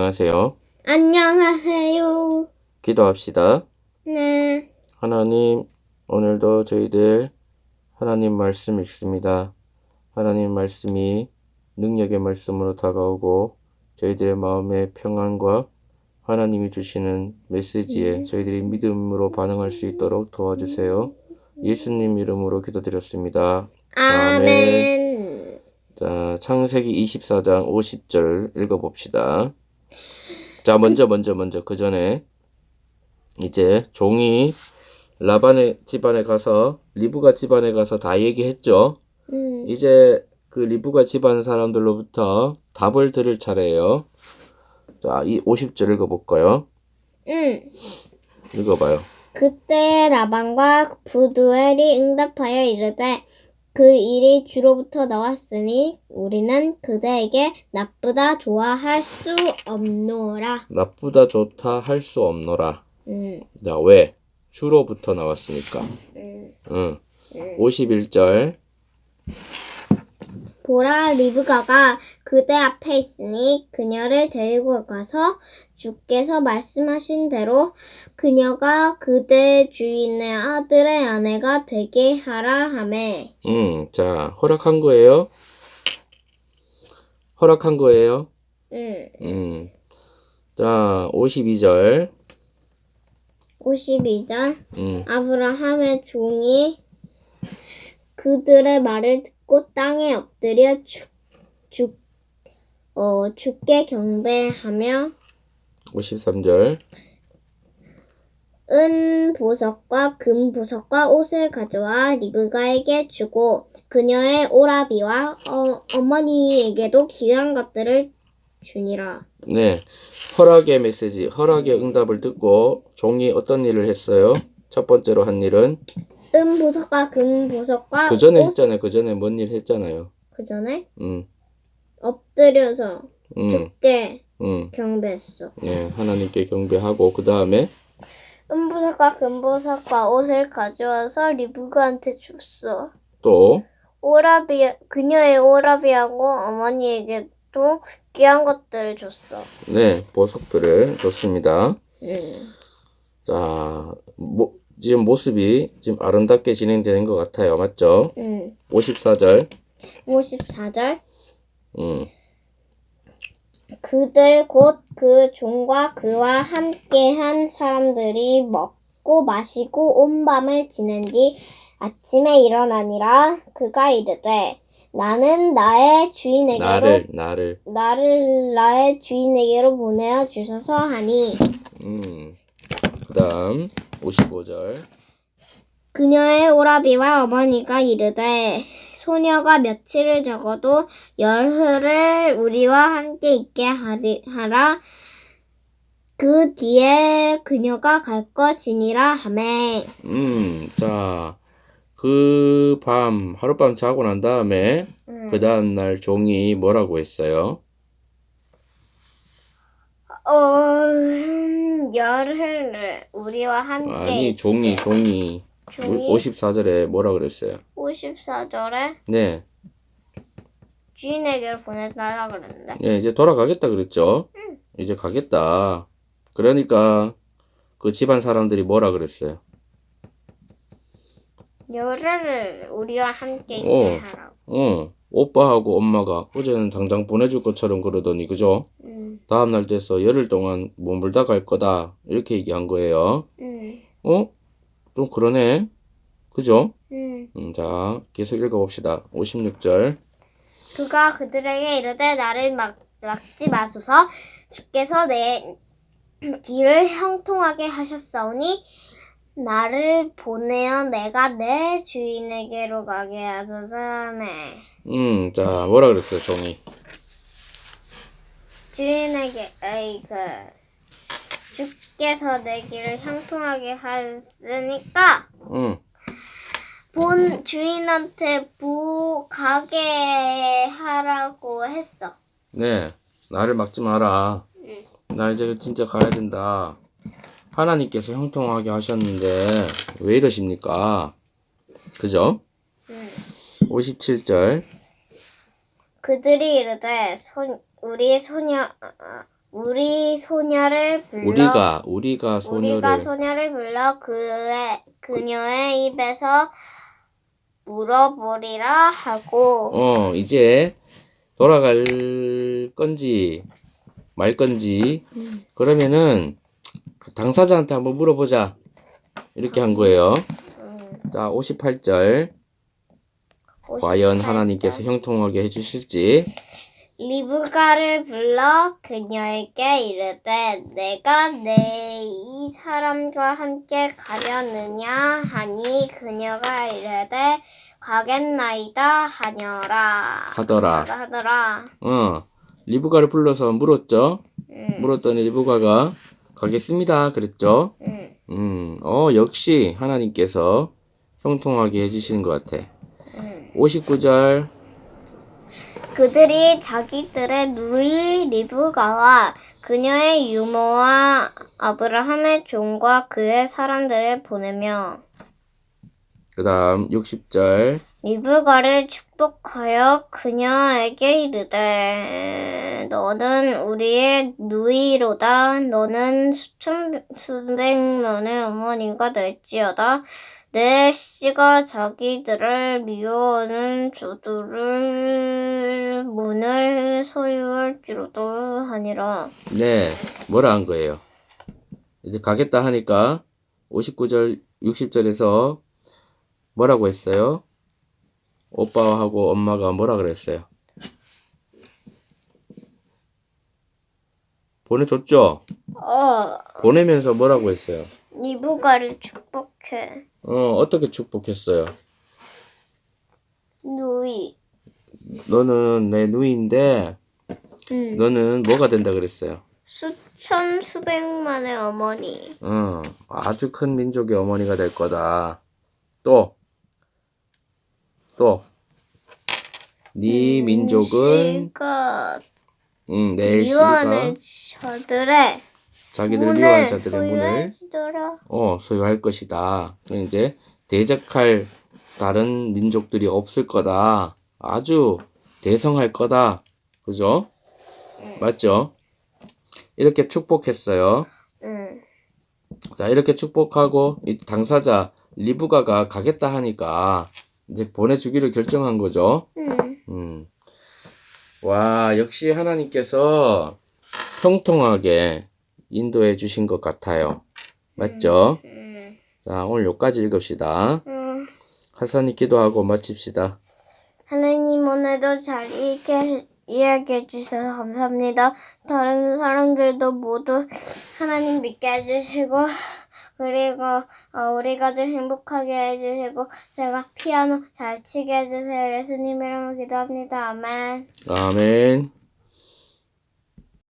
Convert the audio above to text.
안녕하세요. 안녕하세요. 기도합시다. 네. 하나님, 오늘도 저희들 하나님 말씀 읽습니다. 하나님 말씀이 능력의 말씀으로 다가오고 저희들의 마음의 평안과 하나님이 주시는 메시지에 저희들이 믿음으로 반응할 수 있도록 도와주세요. 예수님 이름으로 기도드렸습니다. 아멘. 자, 창세기 24장 50절 읽어봅시다. 자, 먼저, 먼저, 먼저, 그 전에, 이제, 종이 라반의 집안에 가서, 리브가 집안에 가서 다 얘기했죠? 음. 이제, 그 리브가 집안 사람들로부터 답을 들을 차례예요. 자, 이 50절 읽어볼까요? 음. 읽어봐요. 그때 라반과 부두엘이 응답하여 이르되 그 일이 주로부터 나왔으니 우리는 그대에게 나쁘다 좋아할 수 없노라. 나쁘다, 좋다 할 수 없노라. 음. 자, 왜? 주로부터 나왔으니까. 음. 응. 51절. 보라 리브가가 그대 앞에 있으니 그녀를 데리고 가서 주께서 말씀하신 대로 그녀가 그대 주인의 아들의 아내가 되게 하라 하매 음, 자, 허락한 거예요? 허락한 거예요? 음, 음. 자, 52절. 52절 음, 아브라함의 종이 그들의 말을 듣고 땅에 엎드려 죽, 죽, 어, 죽게 경배하며 53절. 은 보석과 금 보석과 옷을 가져와 리브가에게 주고 그녀의 오라비와 어, 어머니에게도 귀한 것들을 주니라. 네. 허락의 메시지, 허락의 응답을 듣고 종이 어떤 일을 했어요? 첫 번째로 한 일은 은 보석과 금 보석과 그 전에 옷, 했잖아요. 그 전에 뭔 일 했잖아요. 그 전에 음, 엎드려서 음, 죽게 음. 경배했어. 예, 하나님께 경배하고 그 다음에 은 보석과 금 보석과 옷을 가져와서 리브가한테 줬어. 또 오라비 그녀의 오라비하고 어머니에게도 귀한 것들을 줬어. 네, 보석들을 줬습니다. 음. 자, 뭐, 지금 모습이 지금 아름답게 진행되는 것 같아요. 맞죠? 음. 54절. 54절 음, 그들 곧 그 종과 그와 함께한 사람들이 먹고 마시고 온 밤을 지낸 뒤 아침에 일어나니라 그가 이르되 나는 나의 주인에게로 나를, 나를. 나를 나의 주인에게로 보내어 주소서 하니 음, 그 다음, 55절. 그녀의 오라비와 어머니가 이르되 소녀가 며칠을 적어도 열흘을 우리와 함께 있게 하라 그 뒤에 그녀가 갈 것이니라 하매 음, 자, 그 밤, 하룻밤 자고 난 다음에, 음. 그 다음 날 종이 뭐라고 했어요? 어, 음, 열흘을 우리와 함께 아니, 종이, 종이. 종이 54절에 뭐라 그랬어요? 54절에 네, 주인에게로 보내달라 그랬는데 네, 이제 돌아가겠다 그랬죠? 이제 가겠다. 그러니까, 그 집안 사람들이 뭐라 그랬어요? 열흘을 우리와 함께 있게 어. 하라고 어, 오빠하고 엄마가 어제는 당장 보내줄 것처럼 그러더니, 그죠? 음, 다음날 돼서 열흘 동안 머물다 갈 거다. 이렇게 얘기한 거예요. 음, 어? 좀 그러네. 그죠? 음. 음, 자, 계속 읽어봅시다. 56절. 그가 그들에게 이르되 나를 막, 막지 마소서 주께서 내 길을 형통하게 하셨사오니 나를 보내어 내가 내 주인에게로 가게 하소서 하매 음, 자, 뭐라 그랬어요, 종이? 주인에게 에이 그 주께서 내 길을 형통하게 하였으니까 음, 본 주인한테 부 가게 하라고 했어. 네. 나를 막지 마라. 응. 나 이제 진짜 가야 된다. 하나님께서 형통하게 하셨는데, 왜 이러십니까? 그죠? 응. 57절. 그들이 이르되 손 우리 소녀 어, 우리 소녀를 불러 우리가 우리가 소녀를 우리가 소녀를 불러 그의 그녀의 입에서 물어보리라 하고. 어 이제 돌아갈 건지 말 건지 그러면은 그 당사자한테 한번 물어보자. 이렇게 한 거예요. 음, 자 58절. 과연 하나님께서 형통하게 해주실지 리브가를 불러 그녀에게 이르되 내가 내 이 사람과 함께 가려느냐 하니 그녀가 이르되 가겠나이다 하녀라 하더라. 하더라 어 리브가를 불러서 물었죠. 음, 물었더니 리브가가 가겠습니다. 그랬죠. 음, 음, 어 역시 하나님께서 형통하게 해주시는 것 같아. 음. 59절 그들이 자기들의 누이 리브가와 그녀의 유모와 아브라함의 종과 그의 사람들을 보내며 그 다음 60절. 리브가를 축복하여 그녀에게 이르되 너는 우리의 누이로다. 너는 수천 수백만의 어머니가 될지어다 내 씨가 자기들을 미워하는 저들을 문을 소유할지로도 하니라 네, 뭐라 한 거예요? 이제 가겠다 하니까 59절, 60절에서 뭐라고 했어요? 오빠하고 엄마가 뭐라 그랬어요? 보내줬죠? 어 보내면서 뭐라고 했어요? 리브가를 축복해 어, 어떻게 축복했어요? 누이 너는 내 누이인데, 음. 너는 뭐가 된다 그랬어요? 수천 수백만의 어머니 어, 아주 큰 민족의 어머니가 될 거다. 또, 또, 네 민족은, 씨가 음, 내 씨가 미워하는 저들의 자기들을 미워하는 자들의 문을, 어, 소유할 것이다. 그럼 이제 대적할 다른 민족들이 없을 거다. 아주 대성할 거다. 그죠? 맞죠? 이렇게 축복했어요. 응. 자, 이렇게 축복하고 이 당사자 리브가가 가겠다 하니까 이제 보내주기를 결정한 거죠. 응. 음. 와, 역시 하나님께서 통통하게 인도해 주신 것 같아요. 맞죠? 응. 자, 오늘 여기까지 읽읍시다. 응. 하선이 기도하고 마칩시다. 하나님 오늘도 잘 이렇게 이야기해 주셔서 감사합니다. 다른 사람들도 모두 하나님 믿게 해주시고 그리고 어, 우리 가족 행복하게 해주시고 제가 피아노 잘 치게 해주세요. 예수님 이름으로 기도합니다. 아멘. 아멘.